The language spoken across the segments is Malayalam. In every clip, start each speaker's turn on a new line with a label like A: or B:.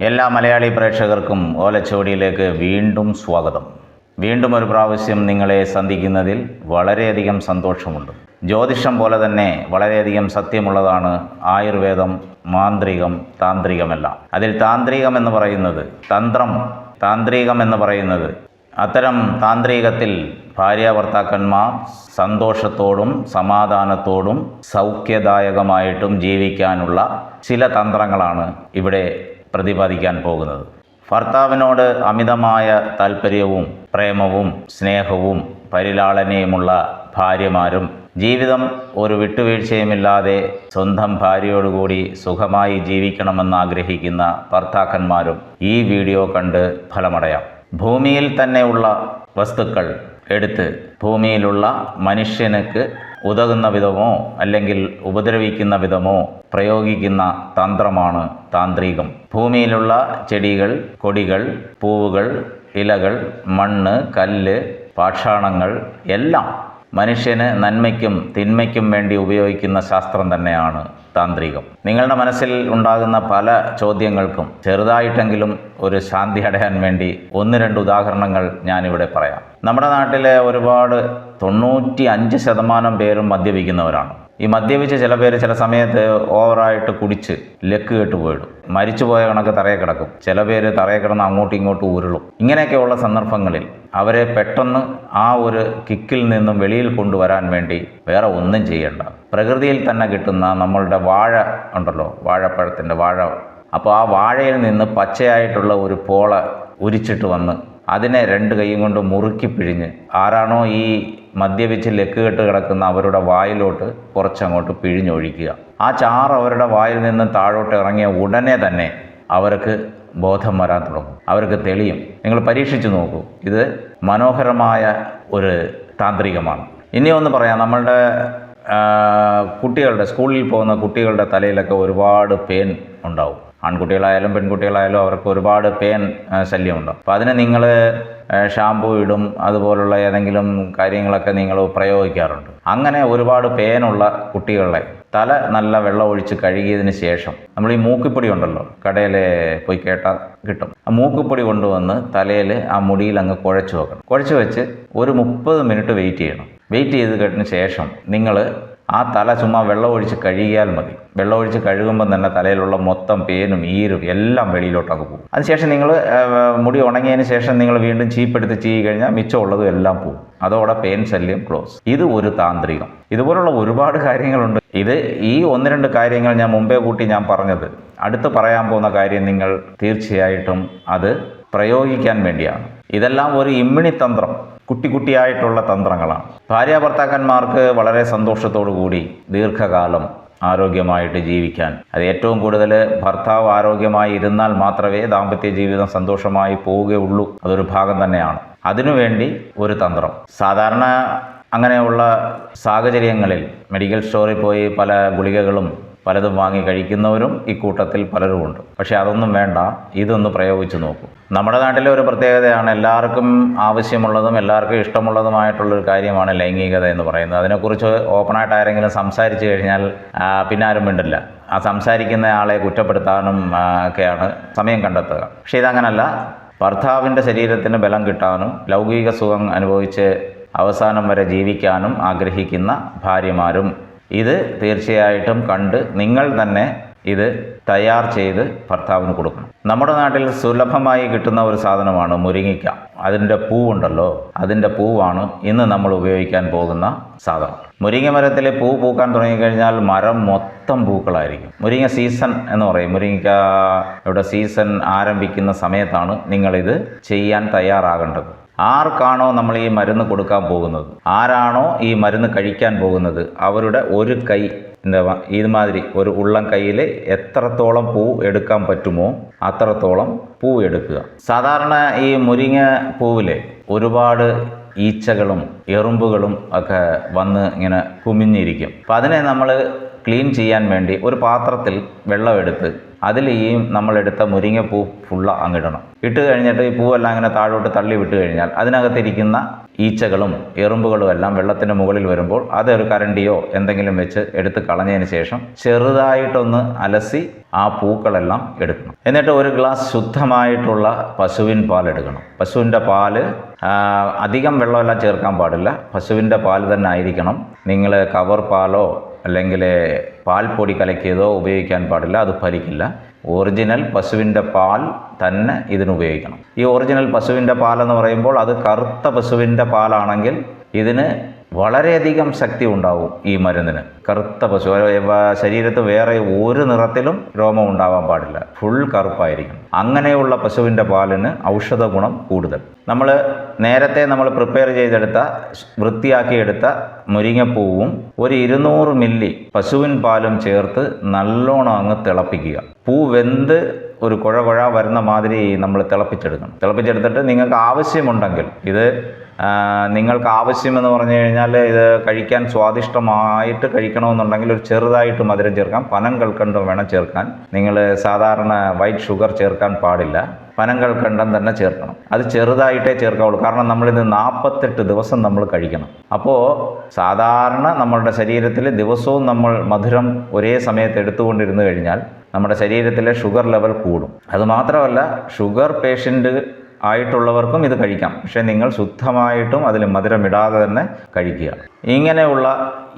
A: എല്ലാ മലയാളി പ്രേക്ഷകർക്കും ഓലച്ചുവടിയിലേക്ക് വീണ്ടും സ്വാഗതം. വീണ്ടും ഒരു പ്രാവശ്യം നിങ്ങളെ സന്ധിക്കുന്നതിൽ വളരെയധികം സന്തോഷമുണ്ട്. ജ്യോതിഷം പോലെ തന്നെ വളരെയധികം സത്യമുള്ളതാണ് ആയുർവേദം മാന്ത്രികം താന്ത്രികമെല്ലാം. അതിൽ താന്ത്രികം എന്ന് പറയുന്നത് തന്ത്രം താന്ത്രികം എന്ന് പറയുന്നത് അത്തരം താന്ത്രികത്തിൽ ഭാര്യാഭർത്താക്കന്മാർ സന്തോഷത്തോടും സമാധാനത്തോടും സൗഖ്യദായകമായിട്ടും ജീവിക്കാനുള്ള ചില തന്ത്രങ്ങളാണ് ഇവിടെ പ്രതിപാദിക്കാൻ പോകുന്നത്. ഭർത്താവിനോട് അമിതമായ താല്പര്യവും പ്രേമവും സ്നേഹവും പരിലാളനയുമുള്ള ഭാര്യമാരും ജീവിതം ഒരു വിട്ടുവീഴ്ചയുമില്ലാതെ സ്വന്തം ഭാര്യയോടുകൂടി സുഖമായി ജീവിക്കണമെന്ന് ആഗ്രഹിക്കുന്ന ഭർത്താക്കന്മാരും ഈ വീഡിയോ കണ്ട് ഫലമടയാം. ഭൂമിയിൽ തന്നെയുള്ള വസ്തുക്കൾ എടുത്ത് ഭൂമിയിലുള്ള മനുഷ്യനക്ക് ഉതകുന്ന വിധമോ അല്ലെങ്കിൽ ഉപദ്രവിക്കുന്ന വിധമോ പ്രയോഗിക്കുന്ന തന്ത്രമാണ് താന്ത്രികം. ഭൂമിയിലുള്ള ചെടികൾ കൊടികൾ പൂവുകൾ ഇലകൾ മണ്ണ് കല്ല് പാഷാണങ്ങൾ എല്ലാം മനുഷ്യന് നന്മയ്ക്കും തിന്മയ്ക്കും വേണ്ടി ഉപയോഗിക്കുന്ന ശാസ്ത്രം തന്നെയാണ് താന്ത്രികം. നിങ്ങളുടെ മനസ്സിൽ ഉണ്ടാകുന്ന പല ചോദ്യങ്ങൾക്കും ചെറുതായിട്ടെങ്കിലും ഒരു ശാന്തി അടയാൻ വേണ്ടി ഒന്ന് രണ്ട് ഉദാഹരണങ്ങൾ ഞാനിവിടെ പറയാം. നമ്മുടെ നാട്ടിലെ ഒരുപാട് തൊണ്ണൂറ്റി അഞ്ച് ശതമാനം പേരും മദ്യപിക്കുന്നവരാണ്. ഈ മദ്യപിച്ച് ചില പേര് ചില സമയത്ത് ഓവറായിട്ട് കുടിച്ച് ലക്ക് കെട്ട് പോയിടും. മരിച്ചുപോയ കണക്ക് തറയെ കിടക്കും. ചില പേര് തറയെ കിടന്ന് അങ്ങോട്ടും ഇങ്ങോട്ടും ഉരുളും. ഇങ്ങനെയൊക്കെയുള്ള സന്ദർഭങ്ങളിൽ അവരെ പെട്ടെന്ന് ആ ഒരു കിക്കിൽ നിന്നും വെളിയിൽ കൊണ്ടുവരാൻ വേണ്ടി വേറെ ഒന്നും ചെയ്യണ്ട. പ്രകൃതിയിൽ തന്നെ കിട്ടുന്ന നമ്മളുടെ വാഴ ഉണ്ടല്ലോ വാഴപ്പഴത്തിന്റെ വാഴ. അപ്പോൾ ആ വാഴയിൽ നിന്ന് പച്ചയായിട്ടുള്ള ഒരു പോള ഉരിച്ചിട്ട് വന്ന് അതിനെ രണ്ട് കൈയും കൊണ്ട് മുറുക്കി പിഴിഞ്ഞ് ആരാണോ ഈ മദ്യപിച്ച് ലെക്കുകെട്ട് കിടക്കുന്ന അവരുടെ വായിലോട്ട് കുറച്ചങ്ങോട്ട് പിഴിഞ്ഞൊഴിക്കുക. ആ ചാറ് അവരുടെ വായിൽ നിന്ന് താഴോട്ട് ഇറങ്ങിയ ഉടനെ തന്നെ അവർക്ക് ബോധം വരാൻ തുടങ്ങും. അവർക്ക് തെളിയും. നിങ്ങൾ പരീക്ഷിച്ചു നോക്കൂ. ഇത് മനോഹരമായ ഒരു താന്ത്രികമാണ്. ഇനി ഒന്ന് പറയാം. നമ്മളുടെ കുട്ടികളുടെ സ്കൂളിൽ പോകുന്ന കുട്ടികളുടെ തലയിലൊക്കെ ഒരുപാട് പെയിൻ ഉണ്ടാവും. ആൺകുട്ടികളായാലും പെൺകുട്ടികളായാലും അവർക്ക് ഒരുപാട് പെയിൻ ശല്യമുണ്ടാവും അപ്പോൾ അതിന് നിങ്ങൾ ഷാമ്പു ഇടും അതുപോലുള്ള ഏതെങ്കിലും കാര്യങ്ങളൊക്കെ നിങ്ങൾ പ്രയോഗിക്കാറുണ്ട്. അങ്ങനെ ഒരുപാട് പേനുള്ള കുട്ടികളെ തല നല്ല വെള്ളം ഒഴിച്ച് കഴുകിയതിന് ശേഷം നമ്മൾ ഈ മൂക്കിപ്പൊടി ഉണ്ടല്ലോ കടയിൽ പോയി കേട്ടാൽ കിട്ടും. ആ മൂക്കുപ്പൊടി കൊണ്ടുവന്ന് തലയിൽ ആ മുടിയിൽ അങ്ങ് കുഴച്ച് വെക്കണം. കുഴച്ച് വെച്ച് ഒരു മുപ്പത് മിനിറ്റ് വെയിറ്റ് ചെയ്യണം. വെയിറ്റ് ചെയ്ത് കഴിഞ്ഞ ശേഷം നിങ്ങൾ ആ തല ചുമ്മാ വെള്ളമൊഴിച്ച് കഴുകിയാൽ മതി. വെള്ളമൊഴിച്ച് കഴുകുമ്പോൾ തന്നെ തലയിലുള്ള മൊത്തം പേനും ഈരും എല്ലാം വെളിയിലോട്ടൊക്കെ പോകും. അതിനുശേഷം നിങ്ങൾ മുടി ഉണങ്ങിയതിന് ശേഷം നിങ്ങൾ വീണ്ടും ചീപ്പെടുത്ത് ചെയ്യി കഴിഞ്ഞാൽ മിച്ചമുള്ളതും എല്ലാം പോകും. അതോടെ പേൻ ശല്യം ക്ലോസ്. ഇത് ഒരു താന്ത്രികം. ഇതുപോലുള്ള ഒരുപാട് കാര്യങ്ങളുണ്ട്. ഇത് ഈ ഒന്ന് രണ്ട് കാര്യങ്ങൾ ഞാൻ മുമ്പേ കൂട്ടി ഞാൻ പറഞ്ഞത്. അടുത്ത് പറയാൻ പോകുന്ന കാര്യം നിങ്ങൾ തീർച്ചയായിട്ടും അത് പ്രയോഗിക്കാൻ വേണ്ടിയാണ്. ഇതെല്ലാം ഒരു ഇമ്മിണി തന്ത്രം കുട്ടി കുട്ടിയായിട്ടുള്ള തന്ത്രങ്ങളാണ്. ഭാര്യ ഭർത്താക്കന്മാർക്ക് വളരെ സന്തോഷത്തോടു കൂടി ദീർഘകാലം ആരോഗ്യമായിട്ട് ജീവിക്കാൻ. അത് ഏറ്റവും കൂടുതൽ ഭർത്താവ് ആരോഗ്യമായി ഇരുന്നാൽ മാത്രമേ ദാമ്പത്യ ജീവിതം സന്തോഷമായി പോവുകയുള്ളൂ. അതൊരു ഭാഗം തന്നെയാണ്. അതിനുവേണ്ടി ഒരു തന്ത്രം. സാധാരണ അങ്ങനെയുള്ള സാഹചര്യങ്ങളിൽ മെഡിക്കൽ സ്റ്റോറിൽ പോയി പല ഗുളികകളും പലതും വാങ്ങി കഴിക്കുന്നവരും ഈ കൂട്ടത്തിൽ പലരുമുണ്ട്. പക്ഷേ അതൊന്നും വേണ്ട ഇതൊന്ന് പ്രയോഗിച്ച് നോക്കൂ. നമ്മുടെ നാട്ടിലെ ഒരു പ്രത്യേകതയാണ് എല്ലാവർക്കും ആവശ്യമുള്ളതും എല്ലാവർക്കും ഇഷ്ടമുള്ളതുമായിട്ടുള്ളൊരു കാര്യമാണ് ലൈംഗികത എന്ന് പറയുന്നത്. അതിനെക്കുറിച്ച് ഓപ്പണായിട്ട് ആരെങ്കിലും സംസാരിച്ചു കഴിഞ്ഞാൽ പിന്നെ ആരും മിണ്ടില്ല. ആ സംസാരിക്കുന്ന ആളെ കുറ്റപ്പെടുത്താനും ഒക്കെയാണ് സമയം കണ്ടെത്തുക. പക്ഷേ ഇതങ്ങനല്ല. ഭർത്താവിന്റെ ശരീരത്തിന് ബലം കിട്ടാനും ലൗകിക സുഖം അനുഭവിച്ച് അവസാനം വരെ ജീവിക്കാനും ആഗ്രഹിക്കുന്ന ഭാര്യമാരും ഇത് തീർച്ചയായിട്ടും കണ്ട് നിങ്ങൾ തന്നെ ഇത് തയ്യാർ ചെയ്ത് ഭർത്താവിന് കൊടുക്കണം. നമ്മുടെ നാട്ടിൽ സുലഭമായി കിട്ടുന്ന ഒരു സാധനമാണ് മുരിങ്ങിക്ക അതിന്റെ പൂവുണ്ടല്ലോ അതിന്റെ പൂവാണ് ഇന്ന് നമ്മൾ ഉപയോഗിക്കാൻ പോകുന്ന സാധനം. മുരിങ്ങ മരത്തിലെ പൂ പൂക്കാൻ തുടങ്ങിക്കഴിഞ്ഞാൽ മരം മൊത്തം പൂക്കളായിരിക്കും. മുരിങ്ങ സീസൺ എന്ന് പറയും. മുരിങ്ങയുടെ സീസൺ ആരംഭിക്കുന്ന സമയത്താണ് നിങ്ങളിത് ചെയ്യാൻ തയ്യാറാകേണ്ടത്. ആർക്കാണോ നമ്മൾ ഈ മരുന്ന് കൊടുക്കാൻ പോകുന്നത്? ആരാണോ ഈ മരുന്ന് കഴിക്കാൻ പോകുന്നത്? അവരുടെ ഒരു കൈ എന്താ ഇതുമാതിരി ഒരു ഉള്ളം കയ്യിൽ എത്രത്തോളം പൂ എടുക്കാൻ പറ്റുമോ അത്രത്തോളം പൂ എടുക്കുക. സാധാരണ ഈ മുരിങ്ങ പൂവിൽ ഒരുപാട് ഈച്ചകളും എറുമ്പുകളും ഒക്കെ വന്ന് ഇങ്ങനെ കുമിഞ്ഞിരിക്കും. അപ്പം അതിനെ നമ്മൾ ക്ലീൻ ചെയ്യാൻ വേണ്ടി ഒരു പാത്രത്തിൽ വെള്ളമെടുത്ത് അതിൽ ഈ നമ്മളെടുത്ത മുരിങ്ങപ്പൂ ഫുള്ള അങ്ങിടണം ഇട്ട് കഴിഞ്ഞിട്ട് ഈ പൂവെല്ലാം അങ്ങനെ താഴോട്ട് തള്ളി വിട്ട് കഴിഞ്ഞാൽ അതിനകത്തിരിക്കുന്ന ഈച്ചകളും എറുമ്പുകളും എല്ലാം വെള്ളത്തിന്റെ മുകളിൽ വരുമ്പോൾ അതൊരു കരണ്ടിയോ എന്തെങ്കിലും വെച്ച് എടുത്ത് കളഞ്ഞതിന് ശേഷം ചെറുതായിട്ടൊന്ന് അലസി ആ പൂക്കളെല്ലാം എടുക്കണം. എന്നിട്ട് ഒരു ഗ്ലാസ് ശുദ്ധമായിട്ടുള്ള പശുവിൻ പാൽ എടുക്കണം. പശുവിന്റെ പാൽ അധികം വെള്ളമെല്ലാം ചേർക്കാൻ പാടില്ല. പശുവിന്റെ പാൽ തന്നെ ആയിരിക്കണം. നിങ്ങൾ കവർ പാലോ അല്ലെങ്കിൽ പാൽപ്പൊടി കലക്കിയതോ ഉപയോഗിക്കാൻ പാടില്ല അത് ഫലിക്കില്ല ഒറിജിനൽ പശുവിന്റെ പാൽ തന്നെ ഇതിന് ഉപയോഗിക്കണം. ഈ ഒറിജിനൽ പശുവിന്റെ പാലെന്ന് പറയുമ്പോൾ അത് കറുത്ത പശുവിന്റെ പാലാണെങ്കിൽ ഇതിന് വളരെയധികം ശക്തി ഉണ്ടാവും ഈ മരുന്നിന്. കറുത്ത പശു ശരീരത്ത് വേറെ ഒരു നിറത്തിലും രോമം ഉണ്ടാവാൻ പാടില്ല. ഫുൾ കറുപ്പായിരിക്കും അങ്ങനെയുള്ള പശുവിന്റെ പാലിന് ഔഷധ ഗുണം കൂടുതൽ. നമ്മൾ നേരത്തെ നമ്മൾ പ്രിപ്പയർ ചെയ്തെടുത്ത വൃത്തിയാക്കിയെടുത്ത മുരിങ്ങപ്പൂവും ഒരു ഇരുന്നൂറ് മില്ലി പശുവിൻ പാലും ചേർത്ത് നല്ലോണം അങ്ങ് തിളപ്പിക്കുക. പൂ വെന്ത് ഒരു കുഴ കുഴ വരുന്ന മാതിരി നമ്മൾ തിളപ്പിച്ചെടുക്കണം. തിളപ്പിച്ചെടുത്തിട്ട് നിങ്ങൾക്ക് ആവശ്യമുണ്ടെങ്കിൽ ഇത് നിങ്ങൾക്ക് ആവശ്യമെന്ന് പറഞ്ഞു കഴിഞ്ഞാൽ ഇത് കഴിക്കാൻ സ്വാദിഷ്ടമായിട്ട് കഴിക്കണമെന്നുണ്ടെങ്കിൽ ഒരു ചെറുതായിട്ട് മധുരം ചേർക്കാം. പനം കൽക്കണ്ടം വേണം ചേർക്കാൻ. നിങ്ങൾ സാധാരണ വൈറ്റ് ഷുഗർ ചേർക്കാൻ പാടില്ല. പനം കണ്ടം തന്നെ ചേർക്കണം. അത് ചെറുതായിട്ടേ ചേർക്കാവുള്ളൂ. കാരണം നമ്മളിത് നാൽപ്പത്തെട്ട് ദിവസം നമ്മൾ കഴിക്കണം. അപ്പോൾ സാധാരണ നമ്മളുടെ ശരീരത്തിൽ ദിവസവും നമ്മൾ മധുരം ഒരേ സമയത്ത് എടുത്തുകൊണ്ടിരുന്നു കഴിഞ്ഞാൽ നമ്മുടെ ശരീരത്തിലെ ഷുഗർ ലെവൽ കൂടും. അതുമാത്രമല്ല ഷുഗർ പേഷ്യന്റ് ആയിട്ടുള്ളവർക്കും ഇത് കഴിക്കാം. പക്ഷേ നിങ്ങൾ ശുദ്ധമായിട്ടും അതിൽ മധുരമിടാതെ തന്നെ കഴിക്കുക. ഇങ്ങനെയുള്ള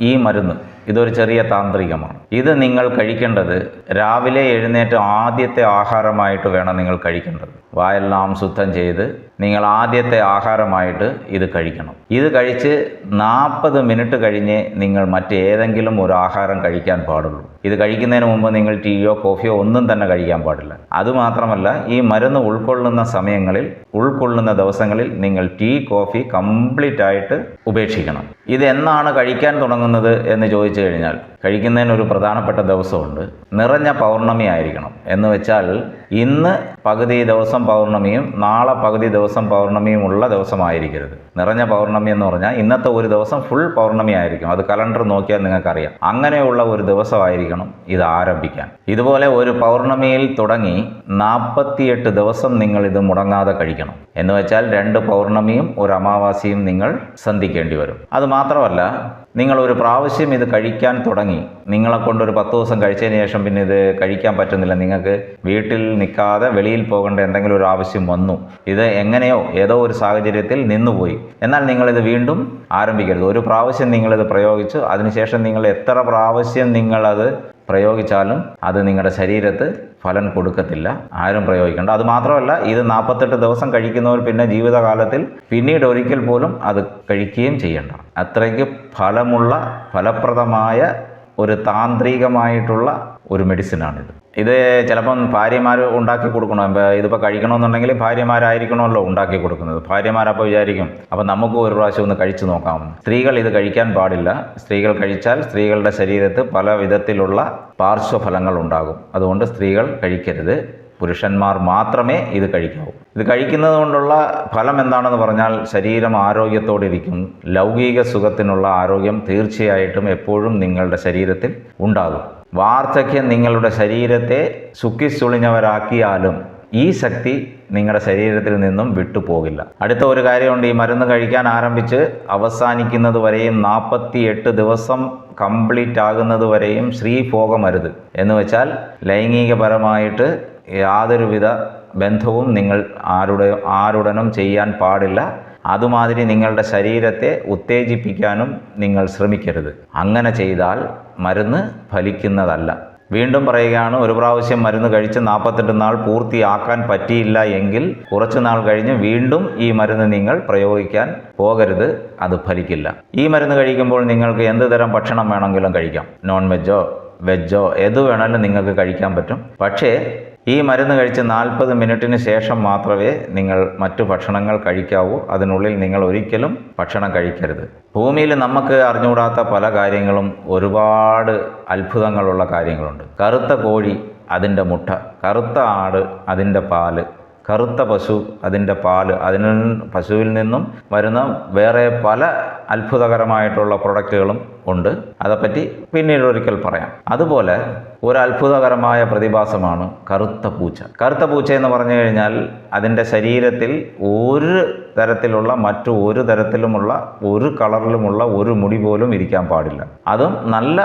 A: ഈ മരുന്ന് ഇതൊരു ചെറിയ താന്ത്രികമാണ്. ഇത് നിങ്ങൾ കഴിക്കേണ്ടത് രാവിലെ എഴുന്നേറ്റ് ആദ്യത്തെ ആഹാരമായിട്ട് വേണം നിങ്ങൾ കഴിക്കേണ്ടത്. വായെല്ലാം ശുദ്ധം ചെയ്ത് നിങ്ങൾ ആദ്യത്തെ ആഹാരമായിട്ട് ഇത് കഴിക്കണം. ഇത് കഴിച്ച് നാൽപ്പത് മിനിറ്റ് കഴിഞ്ഞ് നിങ്ങൾ മറ്റേതെങ്കിലും ഒരു ആഹാരം കഴിക്കാൻ പാടുള്ളൂ. ഇത് കഴിക്കുന്നതിന് മുമ്പ് നിങ്ങൾ ടീയോ കോഫിയോ ഒന്നും തന്നെ കഴിക്കാൻ പാടില്ല. അതുമാത്രമല്ല ഈ മരുന്ന് ഉൾക്കൊള്ളുന്ന സമയങ്ങളിൽ ഉൾക്കൊള്ളുന്ന ദിവസങ്ങളിൽ നിങ്ങൾ ടീ കോഫി കംപ്ലീറ്റ് ആയിട്ട് ഉപേക്ഷിക്കണം. ഇത് എന്നാണ് കഴിക്കാൻ തുടങ്ങുന്നത് എന്ന് ചോദിച്ചു കഴിഞ്ഞാൽ കഴിക്കുന്നതിന് ഒരു പ്രധാനപ്പെട്ട ദിവസമുണ്ട്. നിറഞ്ഞ പൗർണമി ആയിരിക്കണം. എന്ന് വെച്ചാൽ ഇന്ന് പകുതി ദിവസം പൗർണമിയും നാളെ പകുതി ദിവസം പൗർണമിയും ഉള്ള ദിവസമായിരിക്കരുത്. നിറഞ്ഞ പൗർണമി എന്ന് പറഞ്ഞാൽ ഇന്നത്തെ ഒരു ദിവസം ഫുൾ പൗർണമി ആയിരിക്കും. അത് കലണ്ടർ നോക്കിയാൽ നിങ്ങൾക്കറിയാം. അങ്ങനെയുള്ള ഒരു ദിവസമായിരിക്കണം ഇത് ആരംഭിക്കാൻ. ഇതുപോലെ ഒരു പൗർണമിയിൽ തുടങ്ങി നാൽപ്പത്തിയെട്ട് ദിവസം നിങ്ങൾ ഇത് മുടങ്ങാതെ കഴിക്കണം. എന്ന് വെച്ചാൽ രണ്ട് പൗർണമിയും ഒരു അമാവാസിയും നിങ്ങൾ സന്ധിക്കേണ്ടി വരും. അത് മാത്രമല്ല നിങ്ങൾ ഒരു പ്രാവശ്യം ഇത് കഴിക്കാൻ തുടങ്ങി നിങ്ങളെ കൊണ്ട് ഒരു പത്ത് ദിവസം കഴിച്ചതിന് ശേഷം പിന്നെ ഇത് കഴിക്കാൻ പറ്റുന്നില്ല. നിങ്ങൾക്ക് വീട്ടിൽ നിൽക്കാതെ വെളിയിൽ പോകേണ്ട എന്തെങ്കിലും ഒരു ആവശ്യം വന്നു. ഇത് എങ്ങനെയോ ഏതോ ഒരു സാഹചര്യത്തിൽ നിന്നുപോയി. എന്നാൽ നിങ്ങളിത് വീണ്ടും ആരംഭിക്കരുത്. ഒരു പ്രാവശ്യം നിങ്ങളിത് പ്രയോഗിച്ചു അതിനുശേഷം നിങ്ങൾ എത്ര പ്രാവശ്യം നിങ്ങളത് പ്രയോഗിച്ചാലും അത് നിങ്ങളുടെ ശരീരത്ത് ഫലം കൊടുക്കത്തില്ല. ആരും പ്രയോഗിക്കേണ്ട. അത് മാത്രമല്ല ഇത് നാൽപ്പത്തെട്ട് ദിവസം കഴിക്കുന്നവർ പിന്നെ ജീവിതകാലത്തിൽ പിന്നീട് ഒരിക്കൽ പോലും അത് കഴിക്കുകയും ചെയ്യണ്ട. അത്രയ്ക്ക് ഫലമുള്ള ഫലപ്രദമായ ഒരു താന്ത്രികമായിട്ടുള്ള ഒരു മെഡിസിനാണിത്. ഇത് ചിലപ്പം ഭാര്യമാർ ഉണ്ടാക്കി കൊടുക്കണം. ഇതിപ്പോൾ കഴിക്കണമെന്നുണ്ടെങ്കിൽ ഭാര്യമാരായിരിക്കണമല്ലോ ഉണ്ടാക്കി കൊടുക്കുന്നത്. ഭാര്യമാരപ്പോൾ വിചാരിക്കും അപ്പോൾ നമുക്ക് ഒരു പ്രാവശ്യം ഒന്ന് കഴിച്ചു നോക്കാം. സ്ത്രീകൾ ഇത് കഴിക്കാൻ പാടില്ല. സ്ത്രീകൾ കഴിച്ചാൽ സ്ത്രീകളുടെ ശരീരത്ത് പല വിധത്തിലുള്ള പാർശ്വഫലങ്ങൾ ഉണ്ടാകും. അതുകൊണ്ട് സ്ത്രീകൾ കഴിക്കരുത്. പുരുഷന്മാർ മാത്രമേ ഇത് കഴിക്കാവൂ. ഇത് കഴിക്കുന്നത് കൊണ്ടുള്ള ഫലം എന്താണെന്ന് പറഞ്ഞാൽ ശരീരം ആരോഗ്യത്തോടെ ഇരിക്കും. ലൗകിക സുഖത്തിനുള്ള ആരോഗ്യം തീർച്ചയായിട്ടും എപ്പോഴും നിങ്ങളുടെ ശരീരത്തിൽ ഉണ്ടാകും. വാർദ്ധക്യം നിങ്ങളുടെ ശരീരത്തെ സുക്കിസുളിഞ്ഞവരാക്കിയാലും ഈ ശക്തി നിങ്ങളുടെ ശരീരത്തിൽ നിന്നും വിട്ടുപോകില്ല. അടുത്ത ഒരു കാര്യമുണ്ട് ഈ മരുന്ന് കഴിക്കാൻ ആരംഭിച്ച് അവസാനിക്കുന്നത് വരെയും നാൽപ്പത്തി എട്ട് ദിവസം കംപ്ലീറ്റ് ആകുന്നത് വരെയും ശ്രീഭോഗമരുത്. എന്ന് വെച്ചാൽ ലൈംഗികപരമായിട്ട് യാതൊരുവിധ ബന്ധവും നിങ്ങൾ ആരുടെ ആരുടനും ചെയ്യാൻ പാടില്ല. അതുമാതിരി നിങ്ങളുടെ ശരീരത്തെ ഉത്തേജിപ്പിക്കാനും നിങ്ങൾ ശ്രമിക്കരുത്. അങ്ങനെ ചെയ്താൽ മരുന്ന് ഫലിക്കുന്നതല്ല. വീണ്ടും പറയുകയാണ് ഒരു പ്രാവശ്യം മരുന്ന് കഴിച്ച് നാൽപ്പത്തെട്ട് നാൾ പൂർത്തിയാക്കാൻ പറ്റിയില്ല എങ്കിൽ കുറച്ച് നാൾ കഴിഞ്ഞ് വീണ്ടും ഈ മരുന്ന് നിങ്ങൾ പ്രയോഗിക്കാൻ പോകരുത് അത് ഫലിക്കില്ല. ഈ മരുന്ന് കഴിക്കുമ്പോൾ നിങ്ങൾക്ക് എന്ത് തരം ഭക്ഷണം വേണമെങ്കിലും കഴിക്കാം. നോൺ വെജോ വെജോ ഏത് വേണമെങ്കിലും നിങ്ങൾക്ക് കഴിക്കാൻ പറ്റും. പക്ഷേ ഈ മരുന്ന് കഴിച്ച് നാൽപ്പത് മിനിറ്റിന് ശേഷം മാത്രമേ നിങ്ങൾ മറ്റു ഭക്ഷണങ്ങൾ കഴിക്കാവൂ. അതിനുള്ളിൽ നിങ്ങൾ ഒരിക്കലും ഭക്ഷണം കഴിക്കരുത്. ഭൂമിയിൽ നമുക്ക് അറിഞ്ഞുകൂടാത്ത പല കാര്യങ്ങളും ഒരുപാട് അത്ഭുതങ്ങളുള്ള കാര്യങ്ങളുണ്ട്. കറുത്ത കോഴി അതിന്റെ മുട്ട കറുത്ത ആട് അതിന്റെ പാൽ കറുത്ത പശു അതിന്റെ പാൽ അതിൽ പശുവിൽ നിന്നും വരുന്ന വേറെ പല അത്ഭുതകരമായിട്ടുള്ള പ്രൊഡക്റ്റുകളും ഉണ്ട്. അതേപ്പറ്റി പിന്നീട് ഒരിക്കൽ പറയാം. അതുപോലെ ഒരു അത്ഭുതകരമായ പ്രതിഭാസമാണ് കറുത്ത പൂച്ച. കറുത്ത പൂച്ച എന്ന് പറഞ്ഞു കഴിഞ്ഞാൽ അതിന്റെ ശരീരത്തിൽ ഒരു തരത്തിലുള്ള മറ്റു ഒരു തരത്തിലുമുള്ള ഒരു കളറിലുമുള്ള ഒരു മുടി പോലും ഇരിക്കാൻ പാടില്ല. അതും നല്ല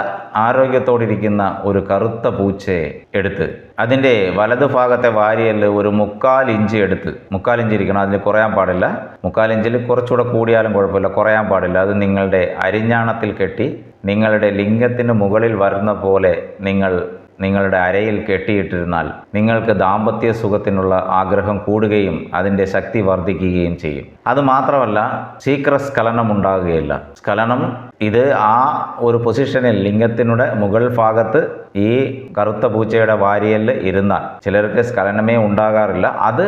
A: ആരോഗ്യത്തോടിരിക്കുന്ന ഒരു കറുത്ത പൂച്ചയെ എടുത്ത് അതിന്റെ വലതു ഭാഗത്തെ വാരിയൽ ഒരു മുക്കാൽ ഇഞ്ച് എടുത്ത് മുക്കാൽ ഇഞ്ച് ഇരിക്കണം അതിൽ കുറയാൻ പാടില്ല. മുക്കാൽ ഇഞ്ചിൽ കുറച്ചുകൂടെ കൂടിയാലും കുഴപ്പമില്ല കുറയാൻ പാടില്ല. അത് നിങ്ങളുടെ അരിഞ്ഞാണത്തിൽ കെട്ടി നിങ്ങളുടെ ലിംഗത്തിന് മുകളിൽ വരുന്ന പോലെ നിങ്ങൾ നിങ്ങളുടെ അരയിൽ കെട്ടിയിട്ടിരുന്നാൽ നിങ്ങൾക്ക് ദാമ്പത്യ സുഖത്തിനുള്ള ആഗ്രഹം കൂടുകയും അതിന്റെ ശക്തി വർദ്ധിക്കുകയും ചെയ്യും. അതുമാത്രമല്ല ശീഘ്ര സ്ഖലനം ഉണ്ടാകുകയില്ല. സ്ഖലനം ഇത് ആ ഒരു പൊസിഷനിൽ ലിംഗത്തിനുടെ മുകൾ ഭാഗത്ത് ഈ കറുത്ത പൂച്ചയുടെ വാരിയൽ ഇരുന്നാൽ ചിലർക്ക് സ്ഖലനമേ ഉണ്ടാകാറില്ല. അത്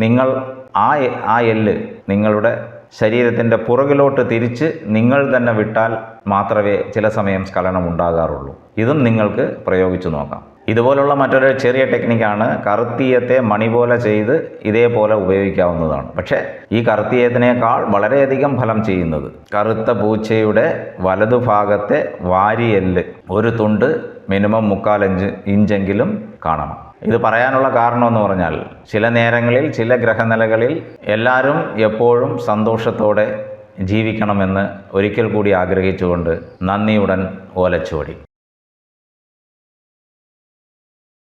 A: നിങ്ങൾ ആ ആ എല്ല് നിങ്ങളുടെ ശരീരത്തിന്റെ പുറകിലോട്ട് തിരിച്ച് നിങ്ങൾ തന്നെ വിട്ടാൽ മാത്രമേ ചില സമയം സ്ഖലനം ഉണ്ടാകാറുള്ളൂ. ഇതും നിങ്ങൾക്ക് പ്രയോഗിച്ചു നോക്കാം. ഇതുപോലുള്ള മറ്റൊരു ചെറിയ ടെക്നിക്കാണ് കറുത്തീയത്തെ മണി പോലെ ചെയ്ത് ഇതേപോലെ ഉപയോഗിക്കാവുന്നതാണ്. പക്ഷേ ഈ കറുത്തീയത്തിനേക്കാൾ വളരെയധികം ഫലം ചെയ്യുന്നത് കറുത്ത പൂച്ചയുടെ വലതുഭാഗത്തെ വാരിയെല്ല്. ഒരു തുണ്ട് മിനിമം മുക്കാലഞ്ച് ഇഞ്ചെങ്കിലും കാണണം. ഇത് പറയാനുള്ള കാരണം എന്ന് പറഞ്ഞാൽ ചില നേരങ്ങളിൽ ചില ഗ്രഹനിലകളിൽ എല്ലാവരും എപ്പോഴും സന്തോഷത്തോടെ ജീവിക്കണമെന്ന് ഒരിക്കൽ കൂടി ആഗ്രഹിച്ചുകൊണ്ട് നന്ദിയുടൻ ഓലച്ചുവടി.